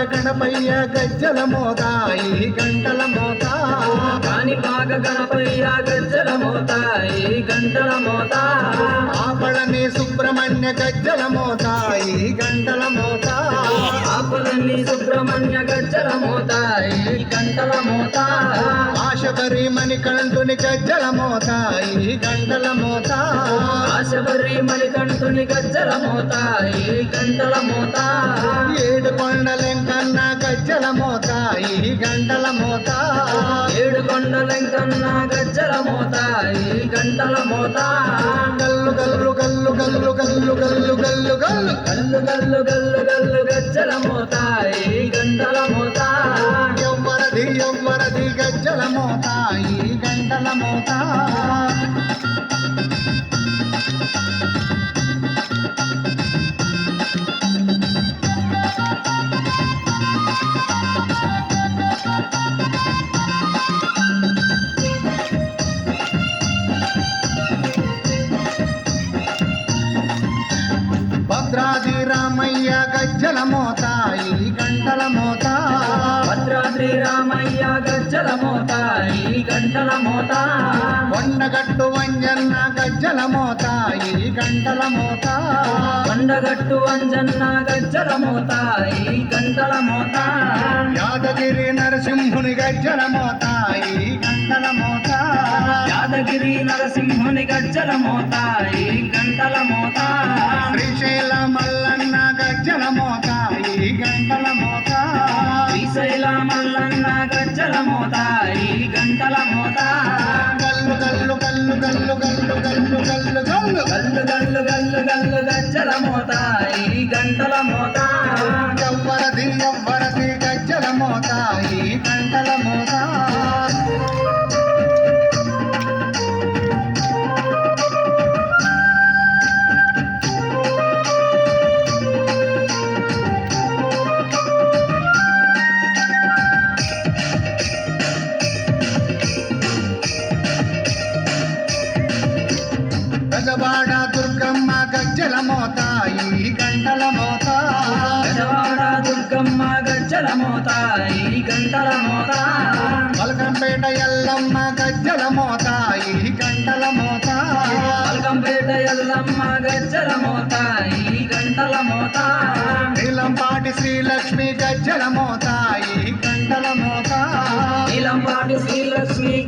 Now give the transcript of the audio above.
గణపయ్య గజ్జల మోత ఈ గంటల మోత. కాణిపాక గణపయ్య గజ్జల మోత ఈ గంటల మోత. ఆపళని సుబ్రహ్మణ్య గజ్జల మోత ఈ గంటల మోత. కన్నీ సుబ్రహ్మణ్య గజ్జల మోతాయి గంటల మోతాయి. ఆశబరి మణికంఠుని గజ్జల మోత ఈ గంటల మోత. ఆశబరి మణికంఠుని గజ్జల మోత ఈ గంటల మోత. ఏడు కొండలెంకన్న గజ్జల మోత ఈ గంటల మోత. ఏడు కొండలెంకన్న గజ్జల మోత ఈ గంటల మోత. గల్లు గల్లు గల్లు గల్లు గల్లు గల్లు గల్లు గల్లు. గల్లు గల్లు గల్లు గల్లు గజ్జల మోత ఈ గంటల మోత. ఎవ్వరది ఎవ్వరది గజ్జల మోత ఈ గంటల మోత. భద్రాద్రి రామయ్య గజ్జల మోత ఈ గంటల మోత. కొండగట్టు వంజన్న గజ్జల మోత ఈ గంటల మోత. కొండగట్టు అంజన్న గజ్జల మోత ఈ గంటల మోత. యాదగిరి నరసింహుని గజ్జల మోత ఈ గంటల మోత. యాదగిరి నరసింహుని గజ్జల మోత ఈ గంటల మోత. శ్రీశైల మల్లన్న గజ్జల మోత ఈ గంటల మోత గల్లు గల్లు గల్లు గల్లు గల్లు గల్లు గల్లు గల్లు గల్లు గల్లు గల్లు గల్లు గజ్జల మోత ఈ గంటల మోత ఎవ్వరది ఎవ్వరది గజ్జల మోత ఈ గంటల మోత గజవాడ దుర్గమ్మ గజ్జల మోత ఈ గంటల మోత. దుర్గమ్మ గజ్జల మోత ఈ గంటల మోత. మలకంపేట ఎల్లమ్మ గజ్జల మోత ఈ గంటల మోత. పల్కంపేట ఎల్లమ్మ గజ్జల మోత ఈ గంటల మోత. నీలంపాటి శ్రీలక్ష్మి గజ్జల మోత ఈ గంటల మోత. నీలంపాటి శ్రీలక్ష్మి